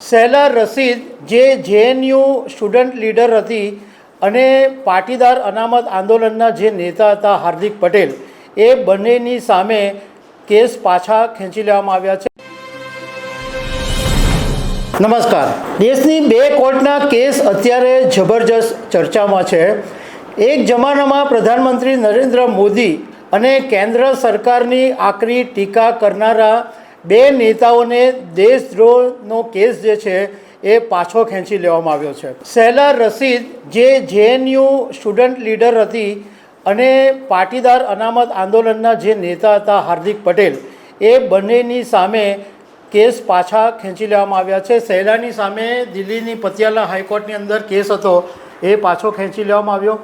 સહેલા રશીદ, જે JNU student leader હતી અને પાટીદાર અનામત આંદોલનના જે નેતા હતા હાર્દિક પટેલ, એ બંનેની સામે કેસ પાછા ખેંચી લેવામાં આવ્યા છે. નમસ્કાર. દેશની બે કોર્ટના કેસ અત્યારે જબરજસ્ત ચર્ચામાં છે. એક જમાનામાં પ્રધાનમંત્રી નરેન્દ્ર મોદી અને કેન્દ્ર સરકારની આકરી ટીકા કરનારા બે નેતાઓને દેશદ્રોહનો કેસ જે છે એ પાછો ખેંચી લેવામાં આવ્યો છે. સહેલા રશીદ, જે જેએનયુ સ્ટુડન્ટ લીડર હતી અને પાટીદાર અનામત આંદોલનના જે નેતા હતા હાર્દિક પટેલ, એ બંનેની સામે કેસ પાછા ખેંચી લેવામાં આવ્યા છે. સહેલાની સામે દિલ્હીની પતિયાલા હાઈકોર્ટની અંદર કેસ હતો, એ પાછો ખેંચી લેવામાં આવ્યો.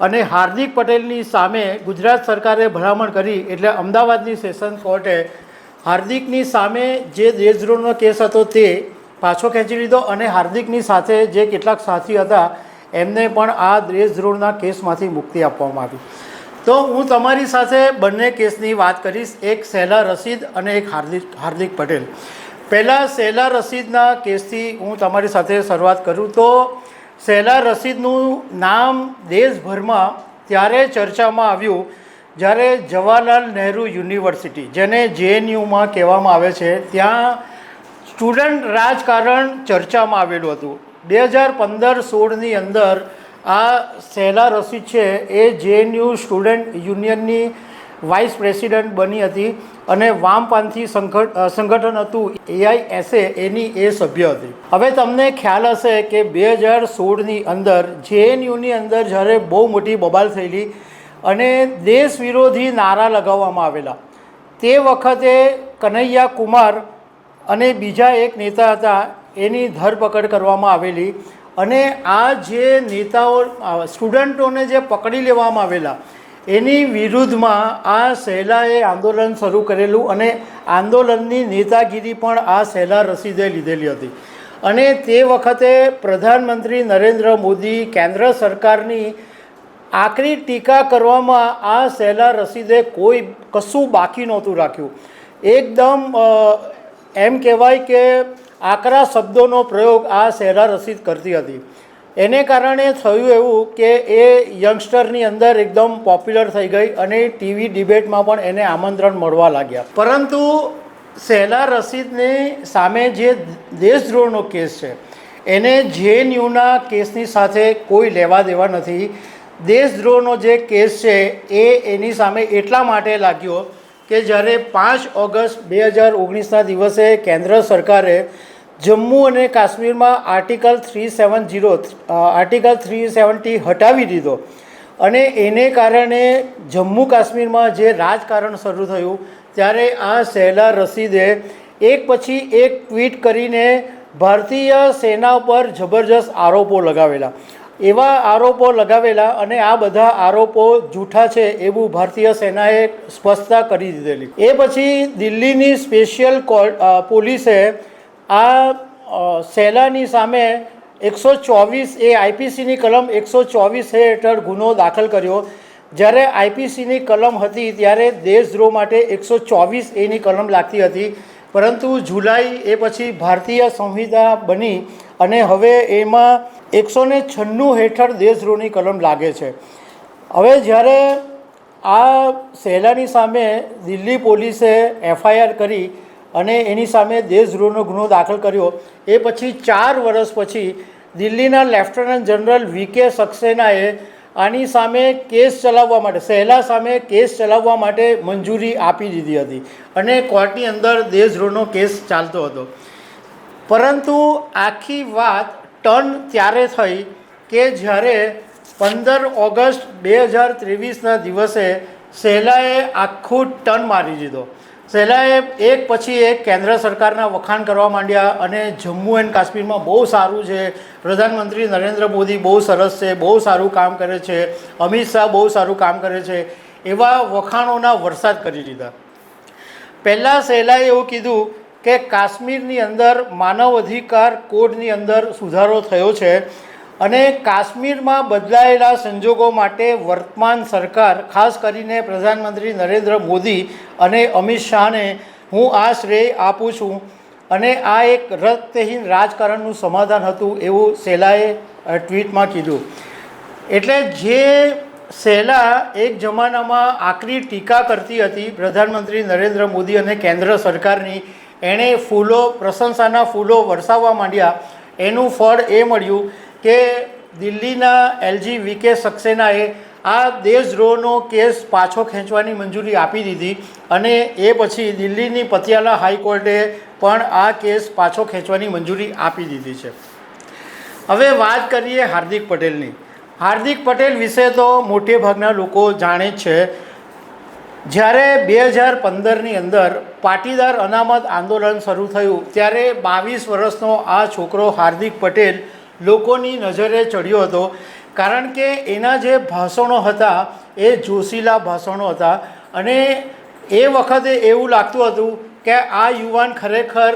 અને હાર્દિક પટેલની સામે ગુજરાત સરકારે ભલામણ કરી એટલે અમદાવાદની સેશન કોર્ટે હાર્દિકની સામે જે દેશદ્રોહનો કેસ હતો તે પાછો ખેંચી લીધો અને હાર્દિકની સાથે જે કેટલાક સાથી હતા, એમને પણ આ દેશદ્રોહના કેસમાંથી મુક્તિ આપવામાં આવી. તો હું તમારી સાથે બંને કેસની વાત કરીશ, એક સહેલા રશીદ અને એક હાર્દિક હાર્દિક પટેલ. પહેલાં સહેલા રસીદના કેસથી હું તમારી સાથે શરૂઆત કરું. તો સહેલા રસીદનું નામ દેશભરમાં ત્યારે ચર્ચામાં આવ્યું જ્યારે જવાહરલાલ નહેરુ યુનિવર્સિટી, જેને જેએનયુમાં કહેવામાં આવે છે, ત્યાં સ્ટુડન્ટ રાજકારણ ચર્ચામાં આવેલું હતું. બે હજાર પંદર સોળની અંદર આ સહેલા રશીદ છે એ જેએનયુ સ્ટુડન્ટ યુનિયનની વાઇસ પ્રેસિડન્ટ બની હતી અને વામપંથી સંગઠ સંગઠન હતું એઆઈએસએ, એની એ સભ્ય હતી. હવે તમને ખ્યાલ હશે કે બે હજાર સોળની અંદર જેએનયુની અંદર જ્યારે બહુ મોટી બબાલ થયેલી અને દેશ વિરોધી નારા લગાવવામાં આવેલા. તે વખતે કનૈયા કુમાર અને બીજા એક નેતા હતા, એની ધરપકડ કરવામાં આવેલી અને આ જે નેતાઓ સ્ટુડન્ટોને જે પકડી લેવામાં આવેલા, એની વિરુદ્ધમાં આ સહેલાએ આંદોલન શરૂ કરેલું અને આંદોલનની નેતાગીરી પણ આ સહેલા રશીદે લીધેલી હતી. અને તે વખતે પ્રધાનમંત્રી નરેન્દ્ર મોદી કેન્દ્ર સરકારની આકરી ટીકા કરવામાં આ સહેલા રસીદે કોઈ કશું બાકી નહોતું રાખ્યું. એકદમ એમ કહેવાય કે આકરા શબ્દોનો પ્રયોગ આ સહેલા રસીદ કરતી હતી. એને કારણે થયું એવું કે એ યંગસ્ટરની અંદર એકદમ પોપ્યુલર થઈ ગઈ અને ટીવી ડિબેટમાં પણ એને આમંત્રણ મળવા લાગ્યા. પરંતુ સહેલા રસીદની સામે જે દેશદ્રોહનો કેસ છે, એને જેએનયુના કેસની સાથે કોઈ લેવા દેવા નથી. દેશદ્રોહનો જે કેસ છે એ એની સામે એટલા માટે લાગ્યો કે જ્યારે પાંચ ઓગસ્ટ બે હજાર ઓગણીસના દિવસે કેન્દ્ર સરકારે જમ્મુ અને કાશ્મીરમાં article three seven zero article three seventy હટાવી દીધો. અને એને કારણે જમ્મુ કાશ્મીરમાં જે રાજકારણ શરૂ થયું, ત્યારે આ સહેલા રશીદે એક પછી એક ટ્વીટ કરીને ભારતીય સેના પર જબરજસ્ત આરોપો લગાવેલા. એવા આરોપો લગાવેલા અને આ બધા આરોપો જૂઠા છે એવું ભારતીય સેનાએ સ્પષ્ટતા કરી દીધેલી. એ પછી દિલ્હીની સ્પેશિયલ કોર્ટ પોલીસે આ સેલાની સામે એકસો ચોવીસ એ આઈપીસીની કલમ એકસો ચોવીસ હેઠળ ગુનો દાખલ કર્યો. જ્યારે આઈપીસીની કલમ હતી ત્યારે દેશદ્રોહ માટે એકસો ચોવીસ એની કલમ લાગતી હતી. પરંતુ જુલાઈ એ પછી ભારતીય સંહિતા બની અને હવે એમાં એકસો ને છન્નું હેઠળ દેશદ્રોહની કલમ લાગે છે. હવે જ્યારે આ સહેલાની સામે દિલ્હી પોલીસે એફઆઈઆર કરી અને એની સામે દેશદ્રોહનો ગુનો દાખલ કર્યો, એ પછી ચાર વર્ષ પછી દિલ્હીના લેફ્ટનન્ટ જનરલ વી કે સક્સેનાએ આની સામે કેસ ચલાવવા માટે, સહેલા સામે કેસ ચલાવવા માટે મંજૂરી આપી દીધી હતી અને કોર્ટની અંદર દેશદ્રોહનો કેસ ચાલતો હતો. પરંતુ આખી વાત ટર્ન ત્યારે થઈ કે જ્યારે પંદર ઓગસ્ટ બે હજાર ત્રેવીસના દિવસે સહેલાએ આખું ટર્ન મારી દીધો. સહેલાએ એક પછી એક કેન્દ્ર સરકારના વખાણ કરવા માંડ્યા અને જમ્મુ એન્ડ કાશ્મીરમાં બહુ સારું છે. પ્રધાનમંત્રી નરેન્દ્ર મોદી બહુ સરસ છે, બહુ સારું કામ કરે છે. અમિત શાહ બહુ સારું કામ કરે છે. એવા વખાણોના વરસાદ કરી દીધા. પહેલાં સહેલાએ એવું કીધું કે કાશ્મીરની અંદર માનવ અધિકાર કોડની અંદર સુધારો થયો છે. અને કાશ્મીરમાં બદલાયેલા સંજોગો માટે વર્તમાન સરકાર, ખાસ કરીને પ્રધાનમંત્રી નરેન્દ્ર મોદી અને અમિત શાહને હું આ શ્રેય આપું છું. અને આ એક રક્તહીન રાજકારણનું સમાધાન હતું એવું શેલાએ ટ્વીટમાં કીધું. એટલે જે શેલા એક જમાનામાં આકરી ટીકા કરતી હતી પ્રધાનમંત્રી નરેન્દ્ર મોદી અને કેન્દ્ર સરકારની, એણે ફૂલો, પ્રશંસાના ફૂલો વરસાવવા માંડ્યા. એનું ફળ એ મળ્યું કે દિલ્હીના એલજી વીકે સક્સેનાએ આ દેશદ્રોહનો કેસ પાછો ખેંચવાની મંજૂરી આપી દીધી અને એ પછી દિલ્હીની પતિયાલા હાઈકોર્ટે પણ આ કેસ પાછો ખેંચવાની મંજૂરી આપી દીધી છે. હવે વાત કરીએ હાર્દિક પટેલની. હાર્દિક પટેલ વિશે તો મોટે ભાગના લોકો જાણે છે. જ્યારે બે હજાર પંદરની અંદર પાટીદાર અનામત આંદોલન શરૂ થયું, ત્યારે બાવીસ વર્ષનો આ છોકરો હાર્દિક પટેલ લોકોની નજરે ચડ્યો હતો. કારણ કે એના જે ભાષણો હતા, એ જોશીલા ભાષણો હતા. અને એ વખતે એવું લાગતું હતું કે આ યુવાન ખરેખર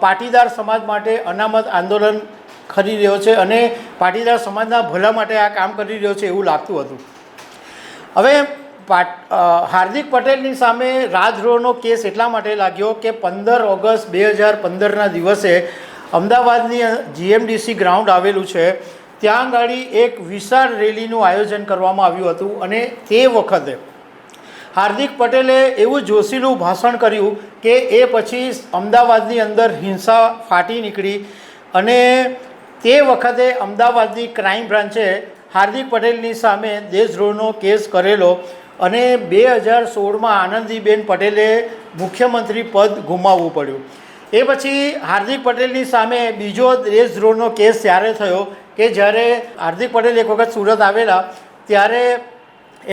પાટીદાર સમાજ માટે અનામત આંદોલન કરી રહ્યો છે અને પાટીદાર સમાજના ભલા માટે આ કામ કરી રહ્યો છે એવું લાગતું હતું. હવે પાટ હાર્દિક પટેલની સામે રાજદ્રોહનો કેસ એટલા માટે લાગ્યો કે પંદર ઓગસ્ટ બે હજાર પંદરના દિવસે અમદાવાદની જીએમડીસી ગ્રાઉન્ડ આવેલું છે. ત્યાં આગળ એક વિશાળ રેલીનું આયોજન કરવામાં આવ્યું હતું અને તે વખતે હાર્દિક પટેલે એવું જોશીલું ભાષણ કર્યું કે એ પછી અમદાવાદની અંદર હિંસા ફાટી નીકળી અને તે વખતે અમદાવાદની ક્રાઇમ બ્રાન્ચે હાર્દિક પટેલની સામે દેશદ્રોહનો કેસ કરેલો અને બે હજાર સોળમાં આનંદીબેન પટેલે મુખ્યમંત્રી પદ ગુમાવવું પડ્યું. એ પછી હાર્દિક પટેલની સામે બીજો દેશદ્રોહનો કેસ ત્યારે થયો કે જ્યારે હાર્દિક પટેલ એક વખત સુરત આવેલા, ત્યારે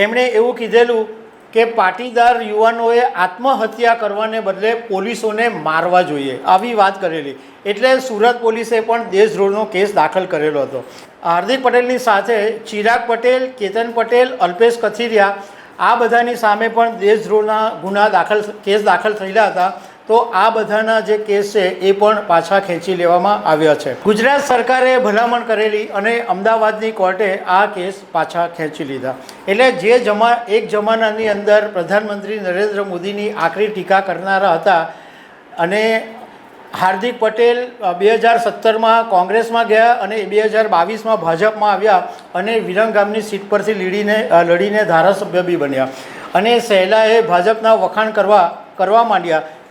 એમણે એવું કીધેલું કે પાટીદાર યુવાનોએ આત્મહત્યા કરવાને બદલે પોલીસોને મારવા જોઈએ. આવી વાત કરેલી. એટલે સુરત પોલીસે પણ દેશદ્રોહનો કેસ દાખલ કરેલો હતો. હાર્દિક પટેલની સાથે ચિરાગ પટેલ, કેતન પટેલ, અલ્પેશ કથિરિયા આ બધાની સામે પણ દેશદ્રોહના ગુના દાખલ, કેસ દાખલ થયેલા હતા. તો આ બધાના જે કેસ છે, એ પણ પાછા ખેંચી લેવામાં આવ્યા છે. ગુજરાત સરકારે ભલામણ કરેલી અને અમદાવાદની કોર્ટે આ કેસ પાછા ખેંચી લીધા. એટલે જે જમા, એક જમાનાની અંદર પ્રધાનમંત્રી નરેન્દ્ર મોદીની આકરી ટીકા કરનારા હતા અને હાર્દિક પટેલ બે હજાર સત્તરમાં કોંગ્રેસમાં ગયા અને બે હજાર બાવીસમાં ભાજપમાં આવ્યા અને વિરંગામની સીટ પરથી લીડીને લડીને ધારાસભ્ય બી બન્યા. અને સહેલાએ ભાજપના વખાણ કરવા કરવા માંડ્યા.